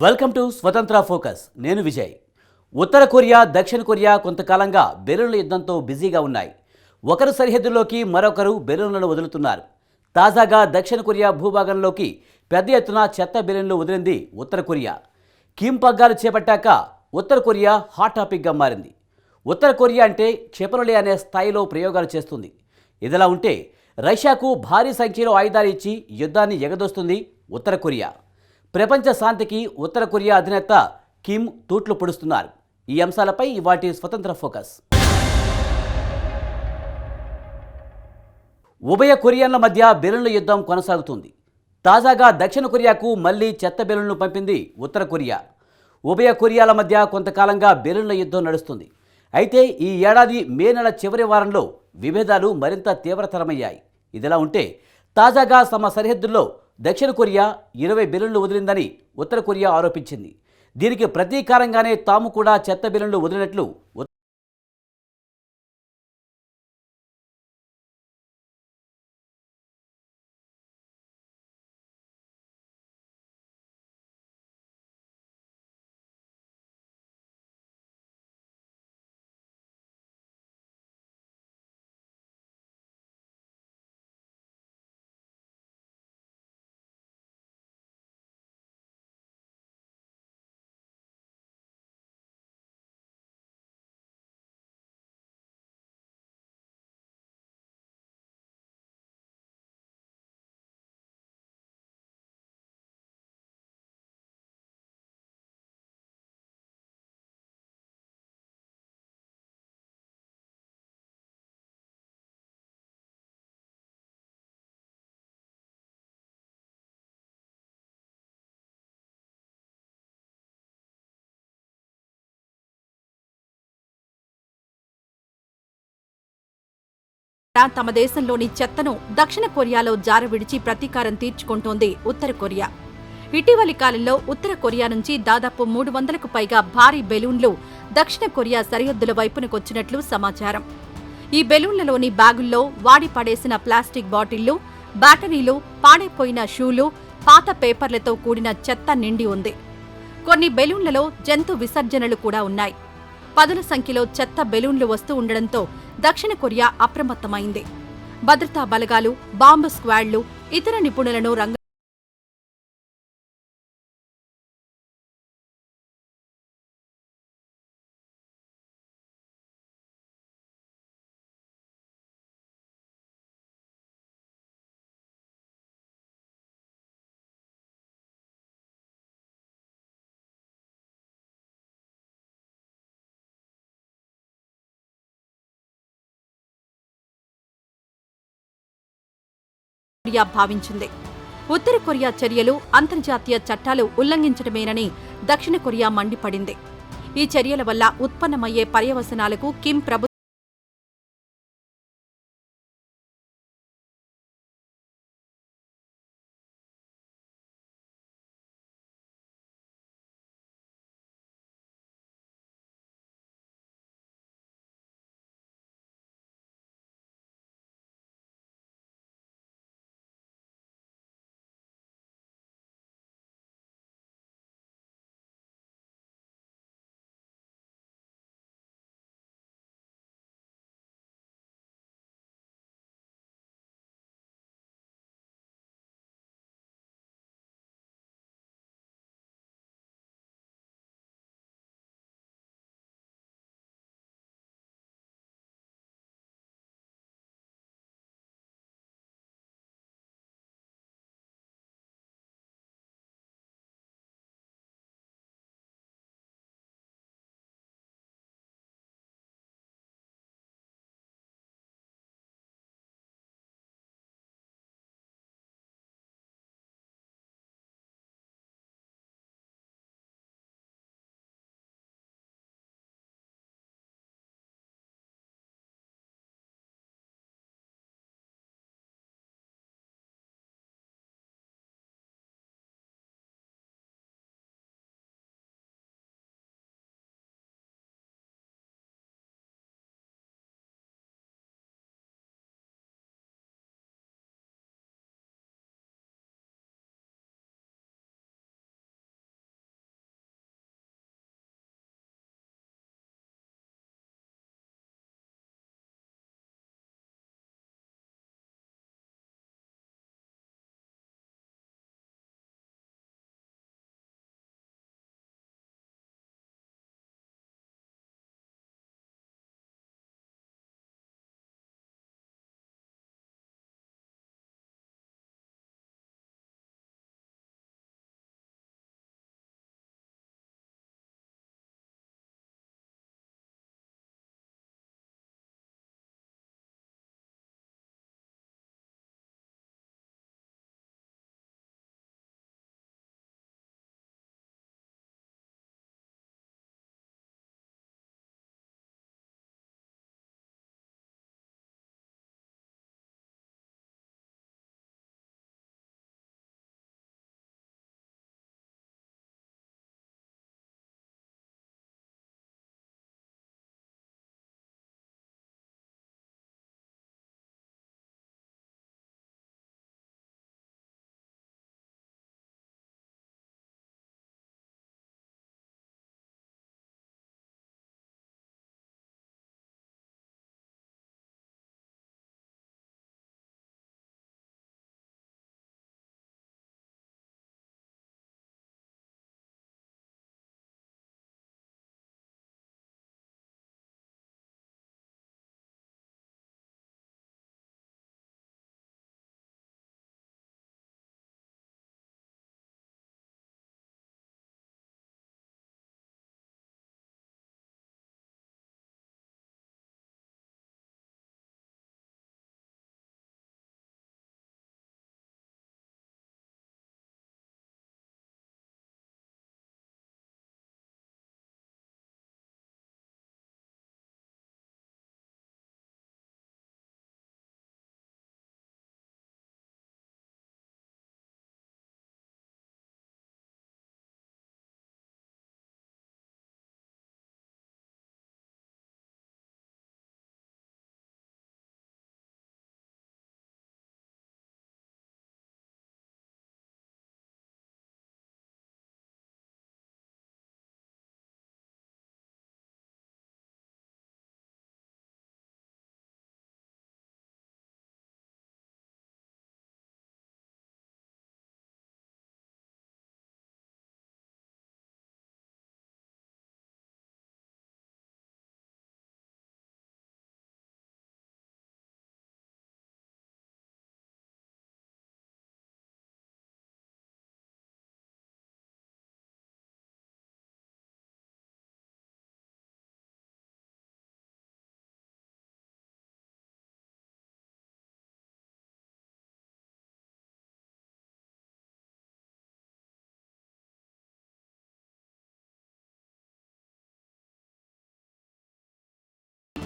Welcome to స్వతంత్ర focus. నేను విజయ్. ఉత్తర కొరియా దక్షిణ కొరియా కొంతకాలంగా బెలూన్ల యుద్ధంతో బిజీగా ఉన్నాయి. ఒకరు సరిహద్దుల్లోకి మరొకరు బెలూన్లను వదులుతున్నారు. తాజాగా దక్షిణ కొరియా భూభాగంలోకి పెద్ద ఎత్తున చెత్త బెలూన్లు వదిలింది ఉత్తర కొరియా. కిమ్ పగ్గాలు చేపట్టాక ఉత్తర కొరియా హాట్ టాపిక్గా మారింది. ఉత్తర కొరియా అంటే క్షిపణులే అనే స్థాయిలో ప్రయోగాలు చేస్తుంది. ఇదిలా ఉంటే రష్యాకు భారీ సంఖ్యలో ఆయుధాలు ఇచ్చి యుద్ధాన్ని ఎగదోస్తుంది ఉత్తర కొరియా. ప్రపంచ శాంతికి ఉత్తర కొరియా అధినేత కిమ్ తూట్లు పొడుస్తున్నారు. ఈ అంశాలపై వాటి స్వతంత్ర ఫోకస్. ఉభయ కొరియాల మధ్య బెలూన్ల యుద్ధం కొనసాగుతుంది. తాజాగా దక్షిణ కొరియాకు మళ్ళీ చెత్త బెలూన్లు పంపింది ఉత్తర కొరియా. ఉభయ కొరియాల మధ్య కొంతకాలంగా బెలూన్ల యుద్ధం నడుస్తుంది. అయితే ఈ ఏడాది మే నెల చివరి వారంలో విభేదాలు మరింత తీవ్రతరమయ్యాయి. ఇదిలా ఉంటే తాజాగా తమ సరిహద్దుల్లో దక్షిణ కొరియా ఇరవై బెలూన్లు వదిలిందని ఉత్తర కొరియా ఆరోపించింది. దీనికి ప్రతీకారంగానే తాము కూడా చెత్త బెలూన్లు వదిలినట్లు తమ దేశంలోని చెత్తను దక్షిణ కొరియాలో జారవిడిచి ప్రతీకారం తీర్చుకుంటోంది ఉత్తర కొరియా. ఇటీవలి కాలంలో ఉత్తర కొరియా నుంచి దాదాపు మూడు వందలకు పైగా భారీ బెలూన్లు దక్షిణ కొరియా సరిహద్దుల వైపునకొచ్చినట్లు సమాచారం. ఈ బెలూన్లలోని బ్యాగుల్లో వాడి పడేసిన ప్లాస్టిక్ బాటిళ్ళు బ్యాటరీలు పాడైపోయిన షూలు పాత పేపర్లతో కూడిన చెత్త నిండి ఉంది. కొన్ని బెలూన్లలో జంతు విసర్జనలు కూడా ఉన్నాయి. పదుల సంఖ్యలో చెత్త బెలూన్లు వస్తూ ఉండడంతో దక్షిణ కొరియా అప్రమత్తమైంది. భద్రతా బలగాలు బాంబు స్క్వాడ్లు ఇతర నిపుణులను రంగ కొరియా భావించింది. ఉత్తర కొరియా చర్యలు అంతర్జాతీయ చట్టాలు ఉల్లంఘించడమేనని దక్షిణ కొరియా మండిపడింది. ఈ చర్యల వల్ల ఉత్పన్నమయ్యే పర్యవసనాలకు కిమ్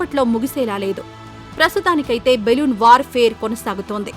అప్పట్లో ముగిసేలా లేదు. ప్రస్తుతానికైతే బెలూన్ వార్ ఫేర్ కొనసాగుతోంది.